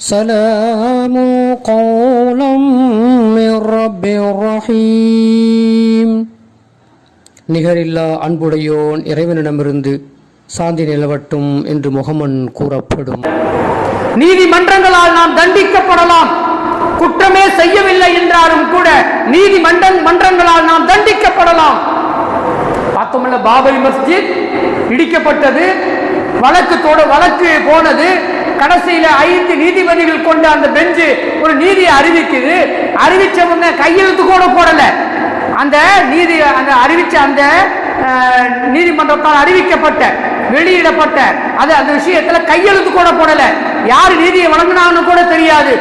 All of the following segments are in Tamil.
سلام قولا من رب رحيم நிகரில்லா அன்புடையோன் இறைவனிடமிருந்து சாந்தி நிலவட்டும் என்று முகமன் கூறப்படும் நீதிமன்றங்களால் நாம் தண்டிக்கப்படலாம் குற்றமே செய்யவில்லை என்றாலும் கூட நீதிமன்ற மன்றங்களால் நாம் தண்டிக்கப்படலாம் பார்த்தோம்ல பாபரி மஸ்ஜித் இடிக்கப்பட்டது வழக்கு தொட வழக்கு போனது கடைசியில ஐந்து நீதிபதிகள் கொண்ட அந்த பெஞ்சு ஒரு நீதியை அறிவிக்குது. அறிவிச்ச உடனே கையெழுத்து கூட போடல. அந்த நீதி அந்த அறிவிச்ச அந்த நீதிமன்றத்தால் அறிவிக்கப்பட்ட வெளியிடப்பட்ட அது அந்த விஷயத்துல கையெழுத்து கூட போடல. யார் நீதியை வழங்கினாங்கன்னு கூட தெரியாது.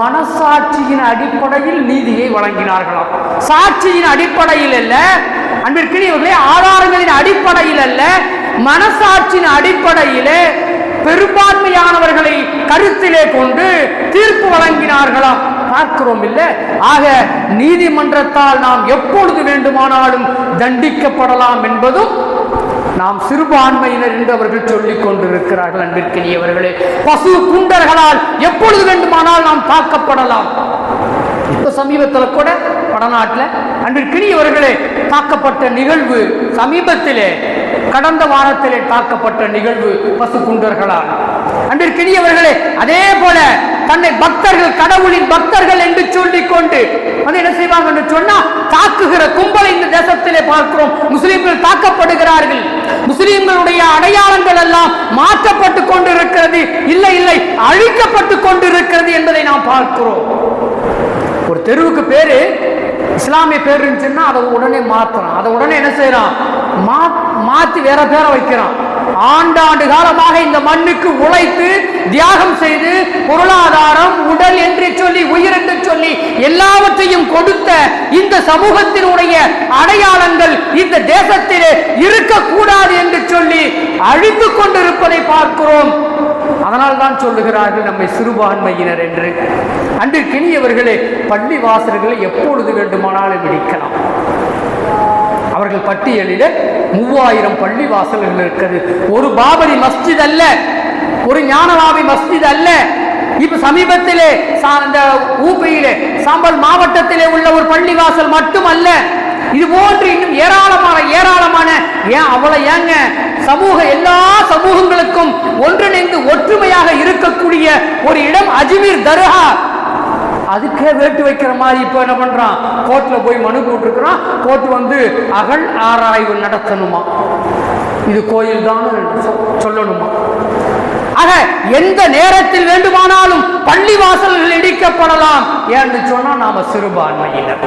மனசாட்சியின் அடிப்படையில் நீதியை வழங்கினார்களாம். சாட்சியின் அடிப்படையில் அல்ல அன்பிற்கினியவர்களே ஆதாரங்களின் அடிப்படையில் அல்ல மனசாட்சியின் அடிப்படையிலே பெரும்பான்மையானவர்களை கருத்திலே கொண்டு தீர்ப்பு வழங்கினார்களாம் பார்க்கிறோம் இல்லை. ஆக நீதிமன்றத்தால் நாம் எப்பொழுது வேண்டுமானாலும் தண்டிக்கப்படலாம் என்பதும் நாம் சிறுபான்மையினர் என்று அவர்கள் சொல்லிக் கொண்டிருக்கிறார்கள் அன்பிற்கினியவர்களே. பசு குண்டர்களால் எப்பொழுது வேண்டுமானால் நாம் தாக்கப்படலாம்? இப்ப சமீபத்தில் கூட வடநாட்டில் அன்பிற்கினியவர்களே தாக்கப்பட்ட நிகழ்வு சமீபத்திலே கடந்த வாரத்திலே தாக்கப்பட்ட நிகழ்வு பசு குண்டர்களால். அன்பிற்கினியவர்களே அதே போல தன்னை பக்தர்கள் கடவுளின் பக்தர்கள் என்று சொல்லிக் கொண்டு வந்து என்ன செய்வாங்க என்று சொன்னா தாக்குகிற கும்பலை இந்த தேசத்திலே பார்க்கிறோம். முஸ்லிம்கள் தாக்கப்படுகிறார்கள். முஸ்லிம்களுடைய அடையாளங்கள் எல்லாம் மாற்றப்பட்டு கொண்டிருக்கிறது. இல்லை இல்லை அழிக்கப்பட்டு கொண்டிருக்கிறது என்பதை நாம் பார்க்கிறோம். ஒரு தெருவுக்கு பேரு இஸ்லாமிய பேர் இருந்துச்சுன்னா அதை உடனே மாத்துறான். அதை உடனே என்ன செய்யறான்? மா மாத்தி வேற பேரை வைக்கிறான். ஆண்டாண்டு காலமாக இந்த மண்ணுக்கு உழைத்து தியாகம் செய்து பொருளாதாரம் உடல் என்று சொல்லி உயிர் என்று சொல்லி எல்லாவற்றையும் கொடுத்த இந்த சமூகத்தினுடைய அடையாளங்கள் இந்த தேசத்திலே இருக்கக்கூடாது என்று சொல்லி அழித்துக் கொண்டிருப்பதை பார்க்கிறோம். அதனால் தான் சொல்லுகிறார்கள் நம்மை சிறுபான்மையினர் என்று. அன்றிற்கினியவர்களே பள்ளி வாசல்களை எப்பொழுது வேண்டுமானாலும் இடிக்கலாம். அவர்கள் பட்டியலில் மூவாயிரம் பள்ளி வாசல்கள் இருக்கிறது ஒரு பாபரி மஸ்ஜித் அல்ல. ஒரு ஞானவாபி மஸ்ஜித் அல்ல. இப்ப சமீபத்திலே சா- இந்த ஊபியிலே சாம்பல் மாவட்டத்திலே உள்ள ஒரு பள்ளிவாசல் மட்டுமல்ல. இது போன்று இன்னும் ஏராளமான ஏராளமான ஏன் அவளை ஏங்க? சமூக எல்லா சமூகங்களுக்கும் ஒன்றிணைந்து ஒற்றுமையாக இருக்கக்கூடிய ஒரு இடம் அஜ்மீர் தர்கா. அதுக்கே வேட்டு வைக்கிற மாதிரி இப்போ என்ன பண்ணுறான் கோர்ட்டில் போய் மனு போட்டிருக்கிறான். கோர்ட் வந்து அகல் ஆராய்வு நடத்தணுமா? இது கோயில் தான் சொல்லணுமா? ஆக எந்த நேரத்தில் வேண்டுமானாலும் பள்ளி வாசல்கள் இடிக்கப்படலாம். ஏன்னு சொன்னால் நாம் சிறுபான்மையினர்.